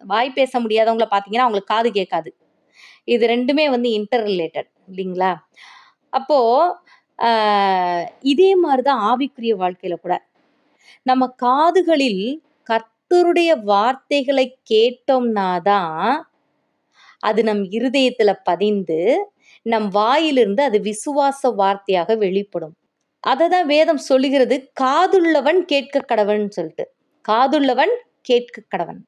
வாய் பேச முடியாதவங்கள பார்த்தீங்கன்னா அவங்களுக்கு காது கேட்காது. இது ரெண்டுமே வந்து இன்டர் ரிலேட்டட் இல்லைங்களா அப்போது இதே மாதிரி தான் ஆவிக்குரிய வாழ்க்கையில் கூட. நம்ம காதுகளில் கர்த்தருடைய வார்த்தைகளை கேட்டோம்னா தான் அது நம் இருதயத்துல பதிந்து நம் வாயிலிருந்து அது விசுவாச வார்த்தையாக வெளிப்படும். அதை தான் வேதம் சொல்லுகிறது காதுள்ளவன் கேட்க கடவன் சொல்லிட்டு. காதுள்ளவன் கேட்க கடவன்.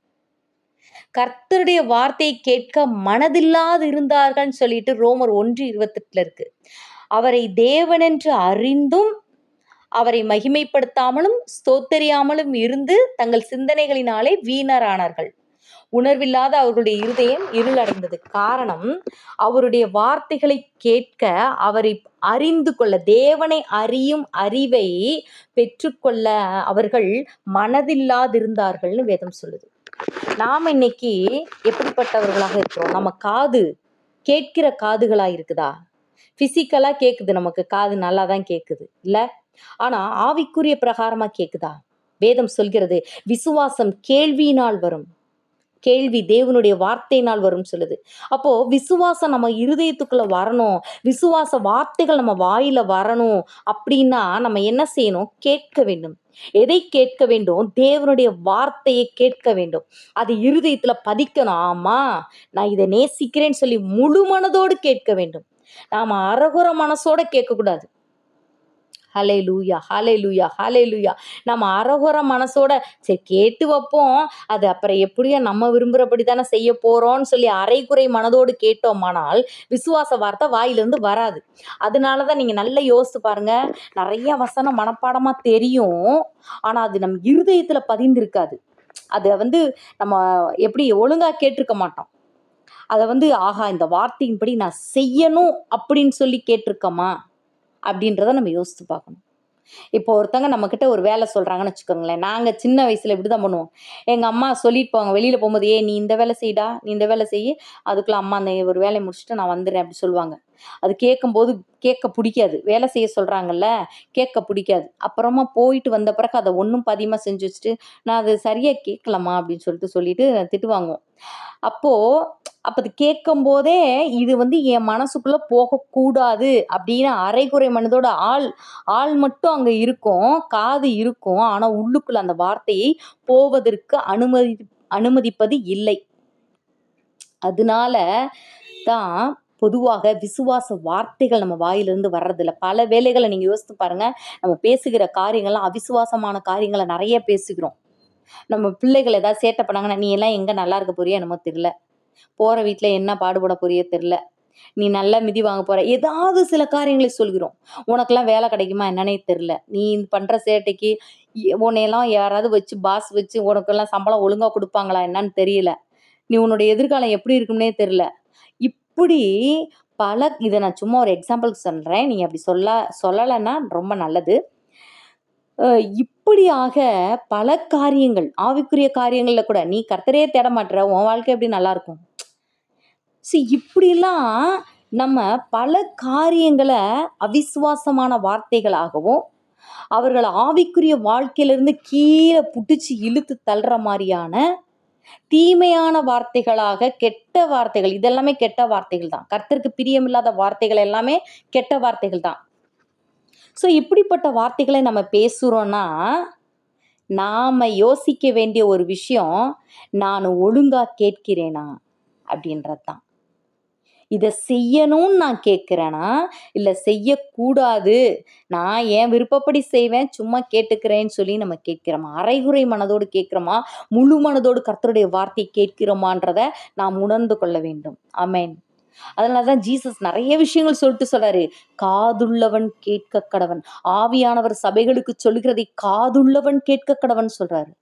கர்த்தருடைய வார்த்தையை கேட்க மனதில்லாது இருந்தார்கள்னு சொல்லிட்டு ரோமர் ஒன்று இருபத்தெட்டுல இருக்கு. அவரை தேவனென்று அறிந்தும் அவரை மகிமைப்படுத்தாமலும் ஸ்தோத்தரியாமலும் இருந்து தங்கள் சிந்தனைகளினாலே வீணரானார்கள். உணர்வில்லாத அவர்களுடைய இருதயம் இருளடைந்தது. காரணம் அவருடைய வார்த்தைகளை கேட்க அவரை அறிந்து கொள்ள தேவனை அறியும் அறிவை பெற்றுக்கொள்ள அவர்கள் மனதில்லாதிருந்தார்கள்னு வேதம் சொல்லுது. நாம் இன்னைக்கு எப்படிப்பட்டவர்களாக இருக்கிறோம்? நம்ம காது கேட்கிற காதுகளா இருக்குதா? ஃபிசிக்கலாக கேட்குது நமக்கு. காது நல்லா தான் கேட்குது இல்லை? ஆனால் ஆவிக்குரிய பிரகாரமாக கேட்குதா வேதம் சொல்கிறது விசுவாசம் கேள்வியினால் வரும். கேள்வி தேவனுடைய வார்த்தையினால் வரும் சொல்லுது. அப்போ விசுவாசம் நம்ம இருதயத்துக்குள்ள வரணும். விசுவாச வார்த்தைகள் நம்ம வாயில வரணும் அப்படின்னா நம்ம என்ன செய்யணும்? கேட்க வேண்டும். எதை கேட்க வேண்டும்? தேவனுடைய வார்த்தையை கேட்க வேண்டும். அது இருதயத்துல பதிக்கணும். ஆமா நான் இதை நேசிக்கிறேன்னு சொல்லி முழு மனதோடு கேட்க வேண்டும். நாம அரகுற மனசோட கேட்கக்கூடாது. ஹலே லூயா ஹலே லூயா ஹலே லூயா நம்ம அறகுற மனசோட சரி கேட்டு வைப்போம். அது அப்புறம் எப்படியோ நம்ம விரும்புகிறபடி தானே செய்ய போகிறோம்னு சொல்லி அரைக்குறை மனதோடு கேட்டோமானால் விசுவாச வார்த்தை வாயிலிருந்து வராது. அதனால தான் நீங்கள் நல்லா யோசித்து பாருங்கள் நிறைய வசனம் மனப்பாடமாக தெரியும். ஆனால் அது நம்ம இருதயத்தில் பதிந்திருக்காது. அதை வந்து நம்ம எப்படி ஒழுங்காக கேட்டிருக்க மாட்டோம். அதை வந்து ஆஹா இந்த வார்த்தையின்படி நான் செய்யணும் அப்படின்னு சொல்லி கேட்டிருக்கோமா? அப்படின்றத நம்ம யோசித்து பார்க்கணும். இப்போ ஒருத்தங்க நம்மக்கிட்ட ஒரு வேலை சொல்கிறாங்கன்னு வச்சுக்கோங்களேன். நாங்கள் சின்ன வயசில் இப்படி தான் பண்ணுவோம். எங்கள் அம்மா சொல்லிட்டு போவாங்க வெளியில் போகும்போது ஏ நீ இந்த வேலை செய்டா நீ இந்த வேலை செய்ய. அதுக்குள்ளே அம்மா அந்த ஒரு வேலையை முடிச்சுட்டு நான் வந்துடுறேன் அப்படி சொல்லுவாங்க. அது கேட்கும்போது கேட்க பிடிக்காது. வேலை செய்ய சொல்கிறாங்கல்ல கேட்க பிடிக்காது. அப்புறமா போயிட்டு வந்த பிறகு அதை ஒன்றும் பதியமாக செஞ்சு வச்சுட்டு நான் அது சரியாக கேட்கலாமா அப்படின்னு சொல்லிட்டு சொல்லிட்டு திட்டு வாங்குவோம் அப்போது அப்போ அது கேட்கும் போதே இது வந்து என் மனசுக்குள்ளே போகக்கூடாது அப்படின்னு அரைகுறை மனதோட ஆள் ஆள் மட்டும் அங்கே இருக்கும் காது இருக்கும். ஆனால் உள்ளுக்குள்ள அந்த வார்த்தையை போவதற்கு அனுமதி அனுமதிப்பது இல்லை. அதனால தான் பொதுவாக விசுவாச வார்த்தைகள் நம்ம வாயிலிருந்து வர்றதில்ல. பல வேலைகளை நீங்கள் யோசித்து பாருங்கள் நம்ம பேசுகிற காரியங்கள்லாம் அவிசுவாசமான காரியங்களை நிறைய பேசுகிறோம். நம்ம பிள்ளைகள் ஏதாவது சேட்டை பண்ணாங்கன்னா நீ எல்லாம் எங்கே நல்லா இருக்க போறியா என்னமோ தெரியல. போகிற வீட்டில் என்ன பாடுபட போறியோ தெரில. நீ நல்லா மிதி வாங்க போற. ஏதாவது சில காரியங்களை சொல்கிறோம். உனக்கெல்லாம் வேலை கிடைக்குமா என்னன்னே தெரில. நீ பண்ணுற சேட்டைக்கு உன்னையெல்லாம் யாராவது வச்சு பாஸ் வச்சு உனக்கெல்லாம் சம்பளம் ஒழுங்காக கொடுப்பாங்களா என்னன்னு தெரியல. நீ உன்னோட எதிர்காலம் எப்படி இருக்கும்னே தெரில. இப்படி பல இதை நான் சும்மா ஒரு எக்ஸாம்பிளுக்கு சொல்கிறேன் நீ அப்படி சொல்ல சொல்லலைன்னா ரொம்ப நல்லது. இப்படியாக பல காரியங்கள் ஆவிக்குரிய காரியங்களில் கூட நீ கர்த்தரே தேட மாட்டுற உன் வாழ்க்கை எப்படி நல்லா இருக்கும் ஸோ இப்படிலாம் நம்ம பல காரியங்களை அவிசுவாசமான வார்த்தைகளாகவும் அவர்கள் ஆவிக்குரிய வாழ்க்கையிலிருந்து கீழே பிடிச்சி இழுத்து தள்ளுற மாதிரியான தீமையான வார்த்தைகளாக கெட்ட வார்த்தைகள் இதெல்லாமே கெட்ட வார்த்தைகள் தான். கர்த்தருக்கு பிரியமில்லாத வார்த்தைகள் எல்லாமே கெட்ட வார்த்தைகள் தான். ஸோ இப்படிப்பட்ட வார்த்தைகளை நம்ம பேசுகிறோன்னா நாம் யோசிக்க வேண்டிய ஒரு விஷயம் நான் ஒழுங்காக கேட்கிறேனா? அப்படின்றது தான் இதை செய்யணும்னு நான் கேட்குறேனா? இல்லை செய்யக்கூடாது. நான் ஏன் விருப்பப்படி செய்வேன்? சும்மா கேட்டுக்கிறேன்னு சொல்லி நம்ம கேட்குறோமா? அரைகுறை மனதோடு கேட்குறோமா? முழு மனதோடு கர்த்தருடைய வார்த்தை கேட்கிறோமான்றதை நாம் உணர்ந்து கொள்ள வேண்டும். அமேன் அதனால தான் ஜீசஸ் நிறைய விஷயங்கள் சொல்லிட்டு சொல்றாரு. காதுள்ளவன் கேட்க கடவன். ஆவியானவர் சபைகளுக்கு சொல்கிறதை காதுள்ளவன் கேட்க கடவன் சொல்றாரு.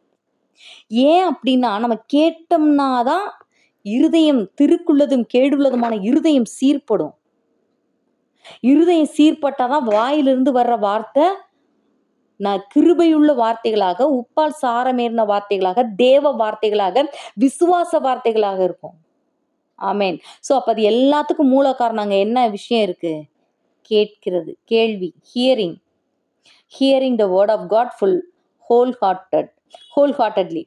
ஏன் அப்படின்னா நம்ம கேட்டோம்னா தான் இருதயம் திருக்குள்ளதும் கேடுள்ளதுமான இருதயம் சீர்படும். இருதயம் சீர்பட்டாதான் வாயிலிருந்து வர்ற வார்த்தை நான் கிருபையுள்ள வார்த்தைகளாக உப்பால் சாரமேறின வார்த்தைகளாக தேவ வார்த்தைகளாக விசுவாச வார்த்தைகளாக இருக்கும். ஆமேன். ஸோ அப்போ அது எல்லாத்துக்கும் மூல காரணம் அங்கே என்ன விஷயம் இருக்குது கேட்கிறது கேள்வி hearing hearing the word of God full whole hearted whole heartedly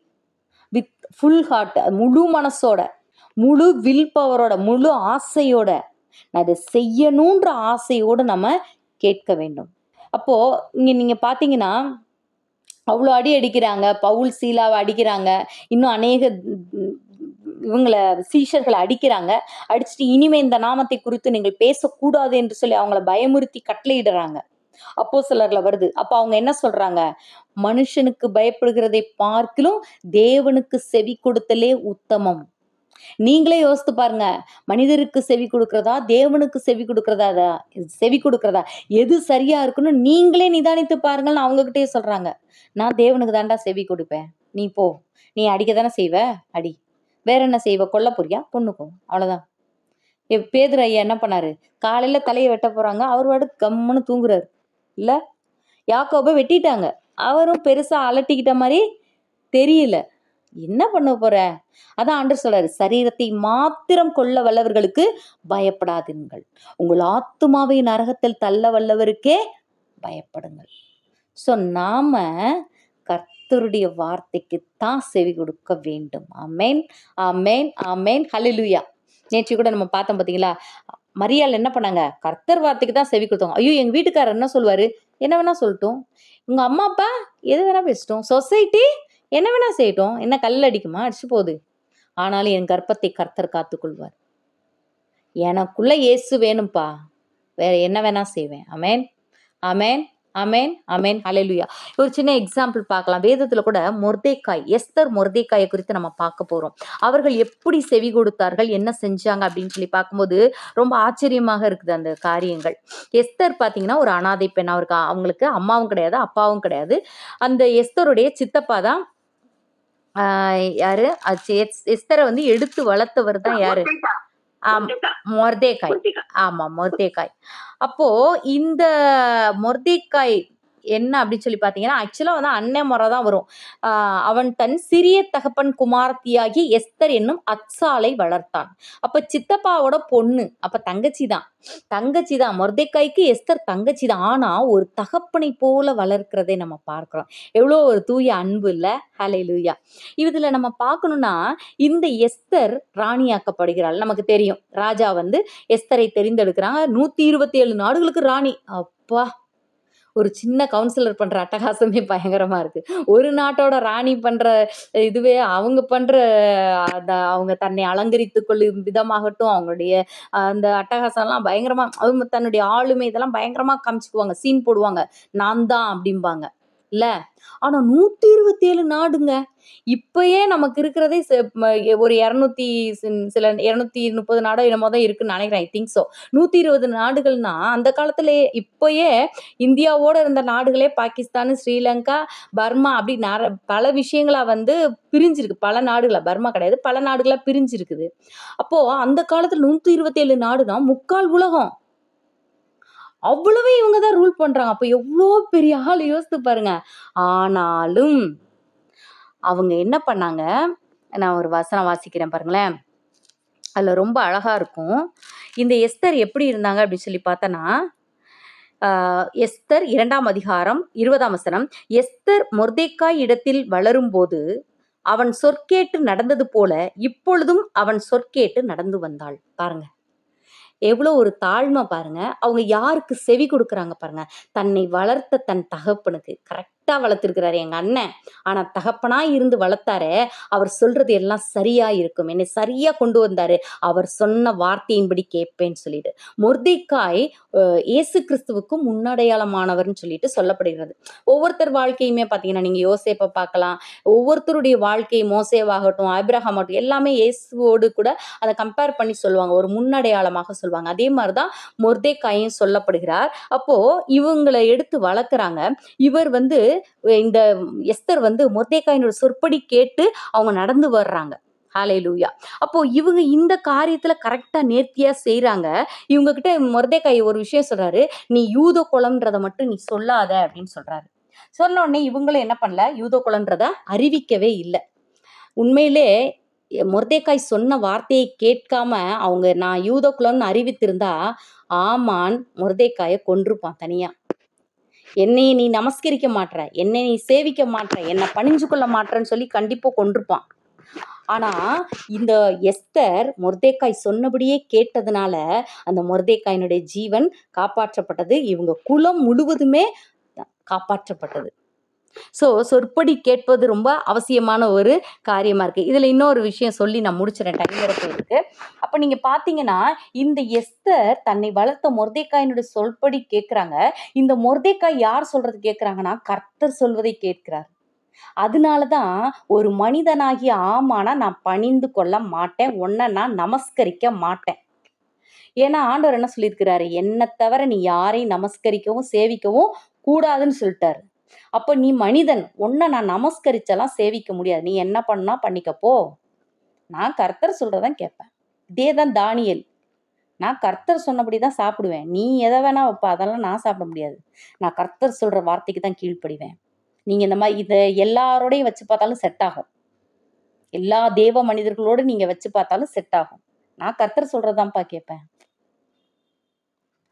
with full heart முழு மனசோட முழு வில் பவரோட முழு ஆசையோட. நான் அதை செய்யணுன்ற ஆசையோடு நம்ம கேட்க வேண்டும். அப்போது இங்கே நீங்கள் பார்த்தீங்கன்னா அவ்வளோ அடி அடிக்கிறாங்க பவுல் சீலாவை அடிக்கிறாங்க இன்னும் அநேக இவங்களை சீஷர்களை அடிக்கிறாங்க. அடிச்சுட்டு இனிமே இந்த நாமத்தை குறித்து நீங்கள் பேசக்கூடாது என்று சொல்லி அவங்கள பயமுறுத்தி கட்டளையிடுறாங்க. அப்போ சிலர்ல வருது. அப்போ அவங்க என்ன சொல்றாங்க? மனுஷனுக்கு பயப்படுகிறதை பார்க்கிலும் தேவனுக்கு செவி கொடுத்தலே உத்தமம். நீங்களே யோசித்து பாருங்க. மனிதருக்கு செவி கொடுக்கறதா? தேவனுக்கு செவி கொடுக்கறதா? செவி கொடுக்கறதா? எது சரியா இருக்குன்னு நீங்களே நிதானித்து பாருங்கன்னு அவங்க கிட்டயே சொல்றாங்க. நான் தேவனுக்கு தாண்டா செவி கொடுப்பேன். நீ போ. நீ அடிக்க தானே செய்வ? அடி. வேற என்ன செய்வ? கொல்ல போறியா? பொண்ணுக்கும் அவ்வளவுதான். எ- பேதுரு ஐயா என்ன பண்ணாரு? காலையில தலையை வெட்ட போறாங்க. அவர் வாடு கம்முன்னு தூங்குறாரு. இல்ல? யாக்கோபை வெட்டிட்டாங்க. அவரும் பெருசா அலட்டிக்கிட்ட மாதிரி தெரியல. என்ன பண்ண போற? அதான் ஆண்டர் சொல்றாரு சரீரத்தை மாத்திரம் கொல்ல வல்லவர்களுக்கு பயப்படாதீர்கள் உங்கள் ஆத்துமாவை நரகத்தில் தள்ள வல்லவருக்கே பயப்படுங்கள். ஸோ நாம கர்த்தருடைய வார்த்தைக்கு தான் செவி கொடுக்க வேண்டும். அமேன் அமேன் அமேன் ஹலிலுயா நேற்று கூட நம்ம பார்த்தோம் பார்த்தீங்களா மரியாள் என்ன பண்ணாங்க? கர்த்தர் வார்த்தைக்கு தான் செவி கொடுத்தாங்க ஐயோ எங்கள் வீட்டுக்காரர் என்ன சொல்வார் என்ன வேணா சொல்லட்டும். உங்கள் அம்மா அப்பா எது வேணா பேசட்டும். சொசைட்டி என்ன வேணா செய்யட்டும். என்ன கல் அடிக்குமா? அடிச்சு போகுது. ஆனாலும் என் கர்ப்பத்தை கர்த்தர் காத்துக்கொள்வார். எனக்குள்ள இயேசு வேணும்ப்பா வேற என்ன வேணா செய்வேன். அமேன் அமேன் அமேன் அமேன் ஹalleluya ஒரு சின்ன எக்ஸாம்பிள் பார்க்கலாம். வேதத்தில் கூட மொர்தேக்காய் எஸ்தர் மொர்தேக்காயை குறித்து நம்ம பார்க்க போகிறோம் அவர்கள் எப்படி செவி கொடுத்தார்கள் என்ன செஞ்சாங்க அப்படின்னு சொல்லி பார்க்கும்போது ரொம்ப ஆச்சரியமாக இருக்குது அந்த காரியங்கள். எஸ்தர் பார்த்தீங்கன்னா ஒரு அனாதை பெண். அவருக்கு அவங்களுக்கு அம்மாவும் கிடையாது அப்பாவும் கிடையாது. அந்த எஸ்தருடைய சித்தப்பா தான் யாரு? அச்சு எஸ்- எஸ்தரை வந்து எடுத்து வளர்த்தவர் தான் யாரு? மொர்தேக்காய் ஆமா மொர்தேக்காய் அப்போ இந்த மொர்தேக்காய் என்ன அப்படின்னு சொல்லி பார்த்தீங்கன்னா ஆக்சுவலாக வந்து அன்னை முறை தான் வரும். அவன் தன் சிறிய தகப்பன் குமாரத்தியாகி எஸ்தர் என்னும் அச்சாலை வளர்த்தான். அப்போ சித்தப்பாவோட பொண்ணு அப்போ தங்கச்சி தான். தங்கச்சி தான். மொர்தேக்காய்க்கு எஸ்தர் தங்கச்சி தான். ஆனால் ஒரு தகப்பனை போல வளர்க்கிறதை நம்ம பார்க்குறோம். எவ்வளோ ஒரு தூய அன்பு இல்லை? ஹலை லூயா இதில் நம்ம பார்க்கணும்னா இந்த எஸ்தர் ராணியாக்கப்படுகிறாள். நமக்கு தெரியும். ராஜா வந்து எஸ்தரை தெரிந்தெடுக்கிறாங்க. நூற்றி இருபத்தி ஏழு நாடுகளுக்கு ராணி. அப்பா! ஒரு சின்ன கவுன்சிலர் பண்ற அட்டகாசமே பயங்கரமா இருக்கு. ஒரு நாட்டோட ராணி பண்ற இதுவே அவங்க பண்ற அந்த அவங்க தன்னை அலங்கரித்து கொள்ளும் விதமாகட்டும் அவங்களுடைய அந்த அட்டகாசம்லாம் பயங்கரமா அவங்க தன்னுடைய ஆளுமை இதெல்லாம் பயங்கரமா காமிச்சுக்குவாங்க சீன் போடுவாங்க. நான் தான் அப்படிம்பாங்க. இல்ல. ஆனா நூத்தி இருபத்தி ஏழு நாடுங்க. இப்பயே நமக்கு இருக்கிறதே ஒரு இரநூத்தி சில இரநூத்தி முப்பது நாடோ என்னமோ தான் இருக்குன்னு நினைக்கிறேன் ஐ திங்க் ஸோ நூத்தி இருபது நாடுகள்னா அந்த காலத்தில் இப்பயே இந்தியாவோட இருந்த நாடுகளே பாகிஸ்தான் ஸ்ரீலங்கா பர்மா அப்படி நர பல விஷயங்களா வந்து பிரிஞ்சிருக்கு. பல நாடுகளா பர்மா கிடையாது பல நாடுகளா பிரிஞ்சிருக்குது. அப்போ அந்த காலத்துல நூத்தி இருபத்தி ஏழு நாடுனா முக்கால் உலகம். அவ்வளவே இவங்க தான் ரூல் பண்றாங்க. அப்ப எவ்வளோ பெரிய ஆள் யோசித்து பாருங்க. ஆனாலும் அவங்க என்ன பண்ணாங்க? நான் ஒரு வசனம் வாசிக்கிறேன் பாருங்களேன். அதில் ரொம்ப அழகா இருக்கும். இந்த எஸ்தர் எப்படி இருந்தாங்க அப்படின்னு சொல்லி பார்த்தோன்னா எஸ்தர் இரண்டாம் அதிகாரம் இருபதாம் வசனம். எஸ்தர் மொர்தேக்காய் இடத்தில் வளரும்போது அவன் சொற்கேட்டு நடந்தது போல இப்பொழுதும் அவன் சொற்கேட்டு நடந்து வந்தாள். பாருங்க. எவ்வளோ ஒரு தாழ்மை பாருங்க. அவங்க யாருக்கு செவி கொடுக்குறாங்க பாருங்க. தன்னை வளர்த்த தன் தகப்பனுக்கு. கரெக்டாக வளர்த்துருக்கிறாரு எங்கள் அண்ணன். ஆனால் தகப்பனாக இருந்து வளர்த்தாரு அவர் சொல்கிறது எல்லாம் சரியாக இருக்கும். என்னை சரியாக கொண்டு வந்தார். அவர் சொன்ன வார்த்தையின்படி கேட்பேன்னு சொல்லிட்டு. மொர்தேக்காய் இயேசு கிறிஸ்துவுக்கும் முன்னடையாளமானவர்னு சொல்லிட்டு சொல்லப்படுகிறது. ஒவ்வொருத்தர் வாழ்க்கையுமே பார்த்தீங்கன்னா நீங்கள் யோசேப்பை பார்க்கலாம். ஒவ்வொருத்தருடைய வாழ்க்கை மோசேவாகட்டும் ஆபிரகாம் ஆகட்டும் எல்லாமே இயேசுவோடு கூட அதை கம்பேர் பண்ணி சொல்லுவாங்க. ஒரு முன்னடையாளமாக சொல்லுவாங்க. அதே மாதிரி தான் மொர்தேக்காயும் சொல்லப்படுகிறார். அப்போது இவங்களை எடுத்து வளர்க்குறாங்க. இவர் வந்து இந்த எஸ்தர் வந்து மொத்தேக்காயினோட சொற்படி கேட்டு அவங்க நடந்து வர்றாங்க. ஹாலே லூயா அப்போ இவங்க இந்த காரியத்துல கரெக்டா நேர்த்தியா செய்யறாங்க இவங்க கிட்ட மொர்தேக்காய் ஒரு விஷயம் சொல்றாரு. நீ யூத குலம்ன்றத மட்டும் நீ சொல்லாத அப்படின்னு சொல்றாரு. சொன்ன உடனே இவங்களும் என்ன பண்ணல? யூத குளம்ன்றத அறிவிக்கவே இல்லை. உண்மையிலே மொர்தேக்காய் சொன்ன வார்த்தையை கேட்காம அவங்க நான் யூத குலம்னு அறிவித்திருந்தா ஆமான் மொர்தேக்காயை கொன்றுப்பான் தனியா. என்னையை நீ நமஸ்கரிக்க மாட்ற என்னை நீ சேவிக்க மாட்ற என்னை பணிஞ்சு கொள்ள மாட்றன்னு சொல்லி கண்டிப்பாக கொண்டிருப்பான் ஆனா இந்த எஸ்தர் மொர்தேக்காய் சொன்னபடியே கேட்டதுனால அந்த மொர்தேக்காயினுடைய ஜீவன் காப்பாற்றப்பட்டது. இவங்க குலம் முழுவதுமே காப்பாற்றப்பட்டது. ஸோ சொற்படி கேட்பது ரொம்ப அவசியமான ஒரு காரியமாக இருக்குது இதில் இன்னொரு விஷயம் சொல்லி நான் முடிச்சிடறேன் டைம் வரப்பு இருக்கு அப்போ நீங்கள் பார்த்தீங்கன்னா இந்த எஸ்தர் தன்னை வளர்த்த மொர்தேக்காயினுடைய சொல்படி கேட்குறாங்க இந்த மொர்தேக்காய் யார் சொல்கிறது கேட்குறாங்கன்னா கர்த்தர் சொல்வதை கேட்கிறார். அதனால தான் ஒரு மனிதனாகிய ஆமானா நான் பணிந்து கொள்ள மாட்டேன் உன்னை நான் நமஸ்கரிக்க மாட்டேன். ஏன்னா ஆண்டவர் என்ன சொல்லியிருக்கிறாரு? என்னை தவிர நீ யாரையும் நமஸ்கரிக்கவும் சேவிக்கவும் கூடாதுன்னு சொல்லிட்டாரு. அப்போ நீ மனிதன் உன்னை நான் நமஸ்கரிச்செல்லாம் சேவிக்க முடியாது. நீ என்ன பண்ணா பண்ணிக்கப்போ நான் கர்த்தர் சொல்றதான் கேட்பேன். இதே தான் தானியல். நான் கர்த்தர் சொன்னபடி தான் சாப்பிடுவேன். நீ எதை வேணா வைப்ப. அதெல்லாம் நான் சாப்பிட முடியாது. நான் கர்த்தர் சொல்ற வார்த்தைக்கு தான் கீழ்ப்படிவேன். நீங்க இந்த மாதிரி இதை எல்லாரோடையும் வச்சு பார்த்தாலும் செட் ஆகும். எல்லா தேவ மனிதர்களோடு நீங்க வச்சு பார்த்தாலும் செட் ஆகும். நான் கர்த்தர் சொல்றதான்ப்பா கேட்பேன்.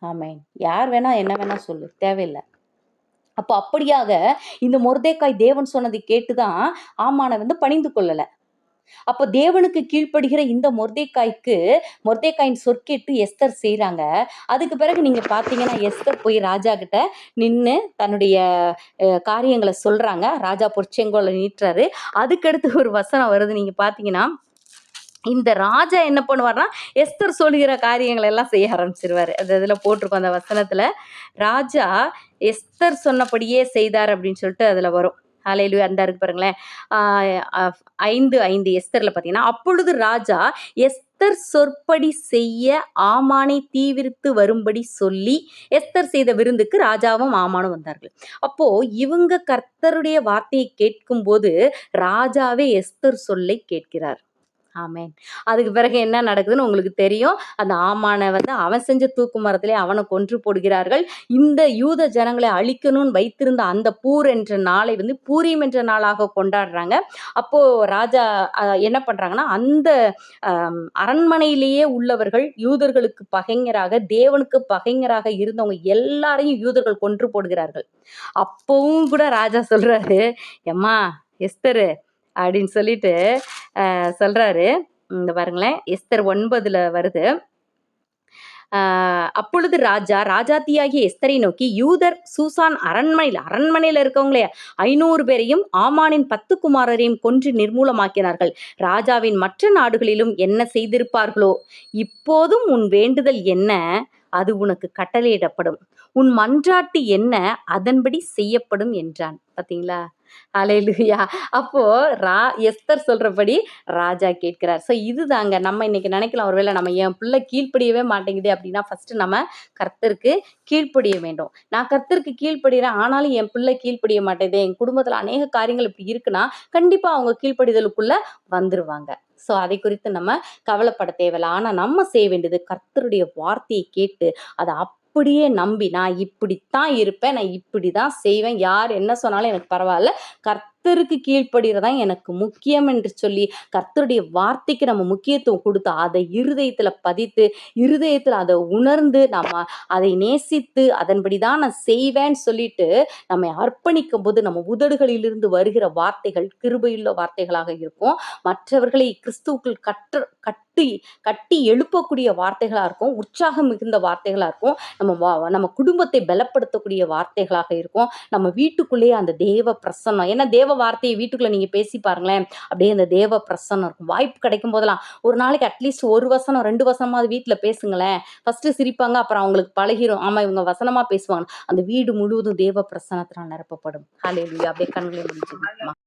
ஆமேன். யார் வேணா என்ன வேணா சொல்லு. தேவையில்லை. அப்போ அப்படியாக இந்த மொர்தேக்காய் தேவன் சொன்னதை கேட்டுதான் ஆமான வந்து பணிந்து கொள்ளல. அப்போ தேவனுக்கு கீழ்ப்படுகிற இந்த மொர்தேக்காய்க்கு மொர்தேக்காயின் சொற்கேட்டு எஸ்தர் செய்கிறாங்க அதுக்கு பிறகு நீங்கள் பார்த்தீங்கன்னா எஸ்தர் போய் ராஜா கிட்ட நின்று தன்னுடைய காரியங்களை சொல்கிறாங்க ராஜா பொற்செங்கோலை நீட்டுறாரு. அதுக்கடுத்து ஒரு வசனம் வருது. நீங்கள் பார்த்தீங்கன்னா இந்த ராஜா என்ன பண்ணுவார்னா எஸ்தர் சொல்லுகிற காரியங்களை எல்லாம் செய்ய ஆரம்பிச்சிருவார். அது இதில் போட்டிருக்கோம் அந்த வசனத்தில். ராஜா எஸ்தர் சொன்னபடியே செய்தார் அப்படின்னு சொல்லிட்டு அதில் வரும். அலையிலுயா அந்த இருக்கு பாருங்களேன். ஐந்து ஐந்து எஸ்தரில் பார்த்தீங்கன்னா அப்பொழுது ராஜா எஸ்தர் சொற்படி செய்ய ஆமானை தீவிரித்து வரும்படி சொல்லி எஸ்தர் செய்த விருந்துக்கு ராஜாவும் ஆமானும் வந்தார்கள். அப்போ இவங்க கர்த்தருடைய வார்த்தையை கேட்கும்போது ராஜாவே எஸ்தர் சொல்லை கேட்கிறார். ஆமேன். அதுக்கு பிறகு என்ன நடக்குதுன்னு உங்களுக்கு தெரியும். அந்த ஆமானை வந்து அவன் செஞ்ச தூக்கு மரத்திலே அவனை கொன்று போடுகிறார்கள். இந்த யூத ஜனங்களை அழிக்கணும்னு வைத்திருந்த அந்த பூர் என்ற நாளை வந்து பூரியம் என்ற நாளாக கொண்டாடுறாங்க. அப்போ ராஜா என்ன பண்றாங்கன்னா அந்த அரண்மனையிலேயே உள்ளவர்கள் யூதர்களுக்கு பகைஞராக தேவனுக்கு பகைஞராக இருந்தவங்க எல்லாரையும் யூதர்கள் கொன்று போடுகிறார்கள். அப்பவும் கூட ராஜா சொல்றாரு எம்மா எஸ்தரு அப்படின்னு சொல்லிட்டு சொல்கிறாரு இந்த பாருங்களேன். எஸ்தர் ஒன்பதில் வருது. அப்பொழுது ராஜா ராஜாத்தியாகிய எஸ்தரை நோக்கி யூதர் சூசான் அரண்மனையில் அரண்மனையில் இருக்கவங்களே ஐநூறு பேரையும் ஆமானின் பத்து குமாரரையும் கொன்று நிர்மூலமாக்கினார்கள். ராஜாவின் மற்ற நாடுகளிலும் என்ன செய்திருப்பார்களோ இப்போதும் உன் வேண்டுதல் என்ன? அது உனக்கு கட்டளையிடப்படும். உன் மன்றாட்டு என்ன? அதன்படி செய்யப்படும் என்றான். பார்த்தீங்களா அலையிலுயா. அப்போ ரா எஸ்தர் சொல்றபடி ராஜா கேட்கிறார். ஸோ இதுதாங்க. நம்ம இன்னைக்கு நினைக்கலாம் ஒருவேளை நம்ம என் பிள்ளை கீழ்ப்படியவே மாட்டேங்குது அப்படின்னா ஃபர்ஸ்ட் நம்ம கர்த்தருக்கு கீழ்ப்படிய வேண்டும். நான் கர்த்தருக்கு கீழ்ப்படுகிறேன் ஆனாலும் என் பிள்ளை கீழ்ப்படிய மாட்டேங்குது. என் குடும்பத்துல அநேக காரியங்கள் இப்படி இருக்குன்னா கண்டிப்பா அவங்க கீழ்ப்படிதலுக்குள்ள வந்துருவாங்க. ஸோ அதை குறித்து நம்ம கவலைப்பட தேவையில்ல. ஆனால் நம்ம செய்ய வேண்டியது கர்த்தருடைய வார்த்தையை கேட்டு அதை அப்படியே நம்பி நான் இப்படித்தான் இருப்பேன் நான் இப்படி தான் செய்வேன் யார் என்ன சொன்னாலும் எனக்கு பரவாயில்ல. கர்த்தருக்கு கீழ்ப்படுகிறதான் எனக்கு முக்கியம் என்று சொல்லி கர்த்தருடைய வார்த்தைக்கு நம்ம முக்கியத்துவம் கொடுத்து அதை இருதயத்தில் பதித்து இருதயத்தில் அதை உணர்ந்து நம்ம அதை நேசித்து அதன்படி தான் நான் செய்வேன்னு சொல்லிட்டு நம்மை அர்ப்பணிக்கும் போது நம்ம உதடுகளிலிருந்து வருகிற வார்த்தைகள் கிருபையுள்ள வார்த்தைகளாக இருக்கும். மற்றவர்களை கிறிஸ்துவுக்குள் கற்று கட்டி கட்டி எழுப்பக்கூடிய வார்த்தைகளாக இருக்கும். உற்சாகம் மிகுந்த வார்த்தைகளாக இருக்கும். நம்ம வா- நம்ம குடும்பத்தை பலப்படுத்தக்கூடிய வார்த்தைகளாக இருக்கும். நம்ம வீட்டுக்குள்ளேயே அந்த தேவ பிரசன்னம் ஏன்னா தேவ வார்த்தையை வீட்டுக்குள்ளே நீங்கள் பேசி பாருங்களேன். அப்படியே அந்த தேவ பிரசன்னம் இருக்கும். வாய்ப்பு கிடைக்கும் போதெல்லாம் ஒரு நாளைக்கு அட்லீஸ்ட் ஒரு வசனம் ரெண்டு வசனமாவது வீட்டில் பேசுங்களேன். ஃபஸ்ட்டு சிரிப்பாங்க அப்புறம் அவங்களுக்கு பழகிரும். ஆமாம் இவங்க வசனமாக பேசுவாங்க. அந்த வீடு முழுவதும் தேவ பிரசனத்தினால் நிரப்பப்படும். ஹalleluya அப்படியே கண்களை முடிச்சு